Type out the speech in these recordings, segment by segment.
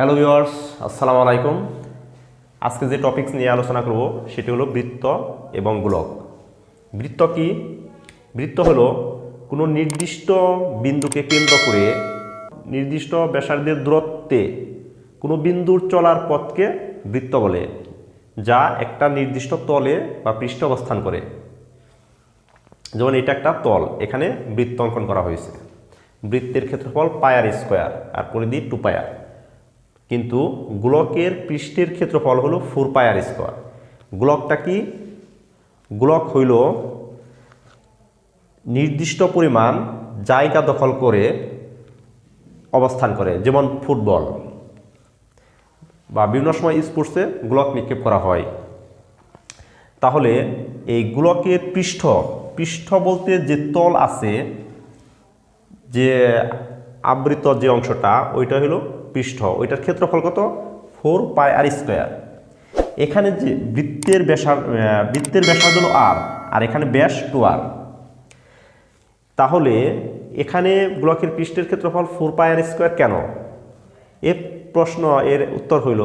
Hello viewers আসসালামু আলাইকুম আজকে যে টপিকস নিয়ে আলোচনা করব, সেটি হলো বৃত্ত এবং গোলক। বৃত্ত কি? বৃত্ত হলো কোনো নির্দিষ্ট বিন্দুকে কেন্দ্র করে নির্দিষ্ট ব্যাসার্ধের দূরত্বে কোনো বিন্দুর চলার পথকে বৃত্ত বলে, যা একটা নির্দিষ্ট তলে বা পৃষ্ঠ অবস্থান করে। যেমন এটা একটা তল, এখানে বৃত্ত অঙ্কন করা হয়েছে। বৃত্তের ক্ষেত্রফল পায়ার স্কোয়ার আর পরিধি টু পায়ার কিন্তু গ্লকের পৃষ্ঠের ক্ষেত্রফল হলো ফোর পায়ার স্কোয়ার। গোলকটা কি? গ্লক হইল নির্দিষ্ট পরিমাণ জায়গা দখল করে অবস্থান করে, যেমন ফুটবল। বা বিভিন্ন সময় স্পোর্টসে গ্লক নিক্ষেপ করা হয়। তাহলে এই গ্লকের পৃষ্ঠ পৃষ্ঠ বলতে যে তল আছে, যে আবৃত যে অংশটা, ওইটা হলো পৃষ্ঠ, ওইটার ক্ষেত্রফল কত? Four pi R square. এখানে যে বৃত্তের ব্যাসার বৃত্তের ব্যাসার্ধ হলো আর আর এখানে ব্যাস টু আর তাহলে এখানে ব্লকের পৃষ্ঠের ক্ষেত্রফল ফোর পাই আর স্কোয়ার কেন? এ প্রশ্ন, এর উত্তর হইল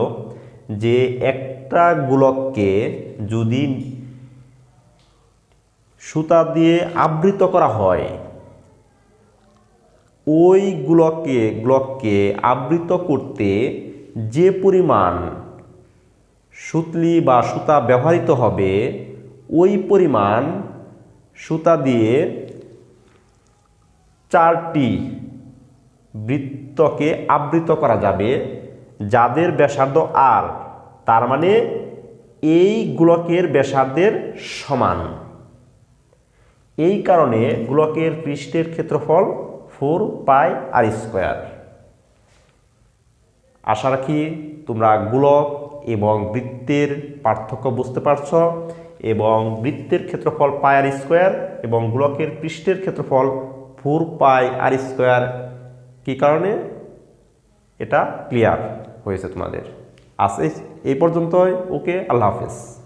যে একটা গোলককে যদি সুতা দিয়ে আবৃত করা হয় ওই গোলককে গ্লককে আবৃত করতে যে পরিমাণ সুতলি বা সুতা ব্যবহৃত হবে, ওই পরিমাণ সুতা দিয়ে চারটি বৃত্তকে আবৃত করা যাবে, যাদের ব্যাসার্ধ আর তার মানে এই গোলকের ব্যাসার্ধের সমান। এই কারণে গোলকের পৃষ্ঠের ক্ষেত্রফল ফোর পাই আর স্কোয়ার। আশা রাখি তোমরা গোলক এবং বৃত্তের পার্থক্য বুঝতে পারছ এবং বৃত্তের ক্ষেত্রফল পাই আর স্কোয়ার এবং গোলকের পৃষ্ঠের ক্ষেত্রফল ফোর পাই আর স্কোয়ার। কী কারণে? এটা ক্লিয়ার হয়েছে তোমাদের। আজ এই- এই পর্যন্তই। ওকে, আল্লাহ হাফেজ।